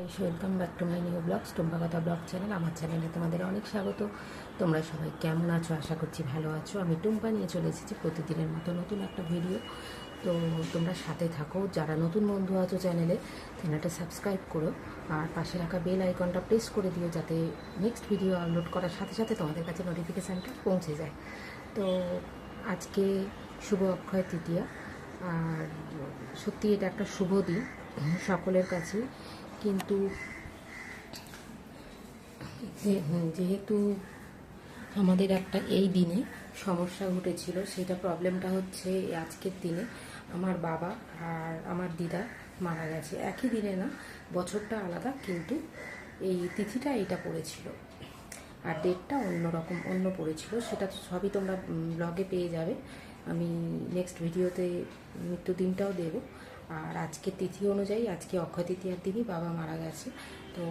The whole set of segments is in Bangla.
Guys welcome back to my new blogs Tumpakatha blog channel আমার চ্যানেলে তোমাদের অনেক স্বাগত। তোমরা সবাই কেমন আছো? আশা করছি ভালো আছো। আমি টুম্পা নিয়ে চলে এসেছি প্রতিদিনের মতো নতুন একটা ভিডিও তো তোমরা সাথে থাকো। যারা নতুন বন্ধু আছো চ্যানেলে চ্যানেলটা সাবস্ক্রাইব করো। আর পাশে রাখা বেল আইকনটা প্রেস করে দিও যাতে নেক্সট ভিডিও আপলোড করার সাথে সাথে তোমাদের কাছে নোটিফিকেশানটা পৌঁছে যায়। তো আজকে শুভ অক্ষয় তৃতীয়া। আর সত্যি এটা একটা শুভ দিন সকলের কাছে কিন্তু যেহেতু আমাদের একটা এই দিনে সমস্যা ঘটেছিল, সেটা প্রবলেমটা হচ্ছে আজকের দিনে আমার বাবা আর আমার দিদা মারা গেছে। একই দিনে না, বছরটা আলাদা, কিন্তু এই তিথিটা এটা পড়েছিল। আর ডেটটা অন্যরকম অন্য পড়েছিল। সেটা সবই তোমরা ব্লগে পেয়ে যাবে। আমি নেক্সট ভিডিওতে মৃত্যুদিনটাও দেব। আর আজকের তিথি অনুযায়ী, আজকে অক্ষয় তৃতীয়ার দিনই বাবা মারা গেছে। তো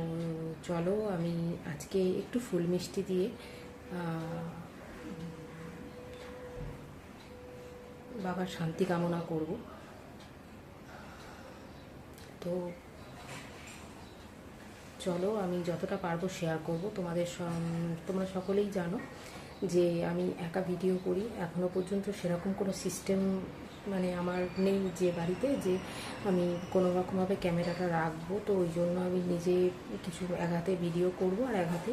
চলো, আমি আজকে একটু ফুল মিষ্টি দিয়ে বাবার শান্তি কামনা করব। তো চলো, আমি যতটা পারব শেয়ার করব। তোমাদের তোমরা সকলেই জানো যে আমি একা ভিডিও করি। এখনও পর্যন্ত সেরকম কোনো সিস্টেম মানে আমার নেই যে বাড়িতে, যে আমি কোনো রকমভাবে ক্যামেরাটা রাখব, তো ওই জন্য আমি নিজে কিছু এক হাতে ভিডিও করব আর এক হাতে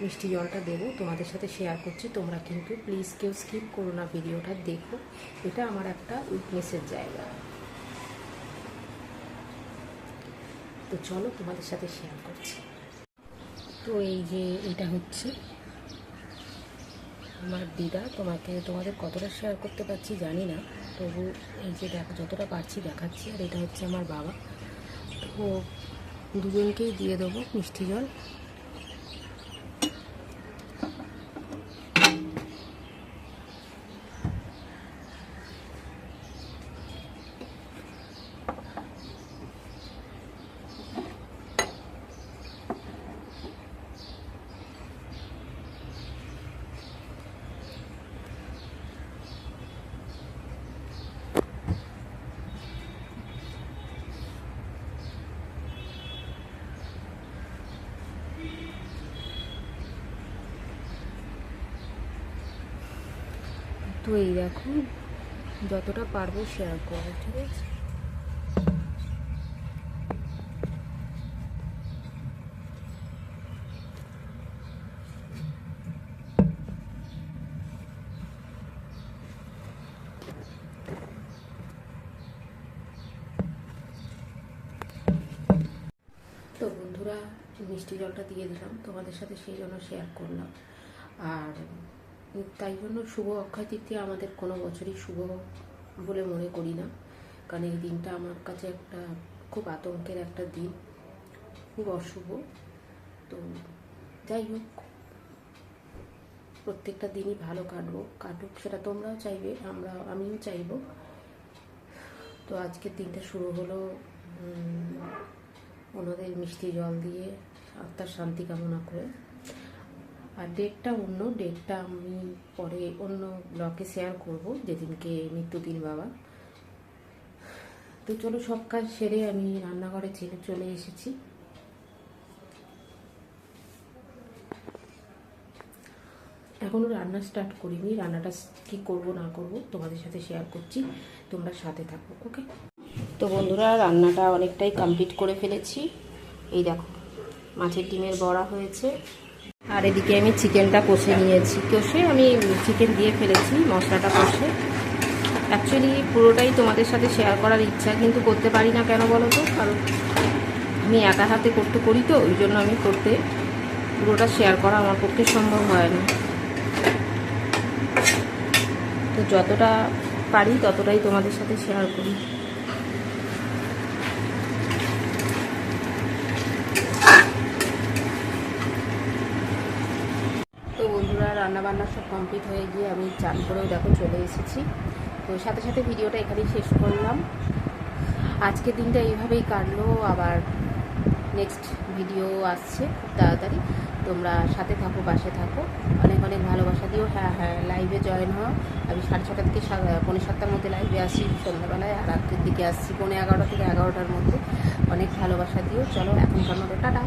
মিষ্টি জলটা দেবো। তোমাদের সাথে শেয়ার করছি, তোমরা কিন্তু প্লিজ কেউ স্কিপ করো না ভিডিওটা দেখো। এটা আমার একটা উইকনেসের জায়গা। তো চলো তোমাদের সাথে শেয়ার করছি। তো এই যে এটা হচ্ছে আমার দিদা তোমাকে, তোমাদের কতটা শেয়ার করতে পারছি জানি না, তবু এই যে দেখো, যতটা পারছি দেখাচ্ছি, আর এটা হচ্ছে আমার বাবা। তো দুজনকেই দিয়ে দেবো মিষ্টি জল। এই দেখো, যতটা পারব শেয়ার করব, ঠিক আছে? তো বন্ধুরা, মিষ্টি জলটা দিয়ে দিলাম, তোমাদের সাথে সেই জন্য শেয়ার করলাম। আর তাই জন্য শুভ অক্ষয় তৃতীয়া আমাদের কোনো বছরই শুভ বলে মনে করি না। কারণ এই দিনটা আমার কাছে একটা খুব আতঙ্কের একটা দিন, খুব অশুভ। তো যাই হোক, প্রত্যেকটা দিনই ভালো কাটবো, কাটুক সেটা তোমরাও চাইবে, আমরা, আমিও চাইব। তো আজকের দিনটা শুরু হলো ওনাদের মিষ্টি জল দিয়ে, আত্মার শান্তি কামনা করে। আর ডেটটা অন্য ডেটটা আমি পরে অন্য ব্লকে শেয়ার করব, যেদিনকে মৃত্যুদিন বাবা। তো চলো সব কাজ সেরে আমি রান্নাঘরে ছেড়ে চলে এসেছি। এখনও রান্না স্টার্ট করিনি, রান্নাটা কি করব না করব তোমাদের সাথে শেয়ার করছি, তোমরা সাথে থাকো ওকে তো বন্ধুরা, রান্নাটা অনেকটাই কমপ্লিট করে ফেলেছি। এই দেখো, মাছের ডিমের বড়া হয়েছে। আর এদিকে আমি চিকেনটা কষে নিয়েছি। কষে আমি চিকেন দিয়ে ফেলেছি, মশলাটা কষে। অ্যাকচুয়ালি পুরোটাই তোমাদের সাথে শেয়ার করার ইচ্ছা, কিন্তু করতে পারি না কেন বলো তো কারণ আমি একা হাতে করতে করি তো, ওই জন্য আমি করতে পুরোটা শেয়ার করা আমার পক্ষে সম্ভব হয় না। তো যতটা পারি ততটাই তোমাদের সাথে শেয়ার করি। তো বন্ধুরা রান্না বান্না সব কমপ্লিট হয়ে গিয়ে আমি চান করেও দেখো চলে এসেছি। তো সাথে সাথে ভিডিওটা এখানেই শেষ করলাম। আজকের দিনটা এইভাবেই কাটলো, আবার নেক্সট ভিডিও আসছে খুব তাড়াতাড়ি। তোমরা সাথে থাকো, পাশে থাকো। অনেক অনেক ভালোবাসা দিও। হ্যাঁ হ্যাঁ লাইভে জয়েন হও। আমি সাড়ে ছটা থেকে সা- পৌনে সাতটার মধ্যে লাইভে আসি সন্ধ্যাবেলায়, আর রাত্রের দিকে আসছি পৌনে এগারোটা থেকে এগারোটার মধ্যে। অনেক ভালোবাসা দিও। চলো, এখনকার মতো, টাটা।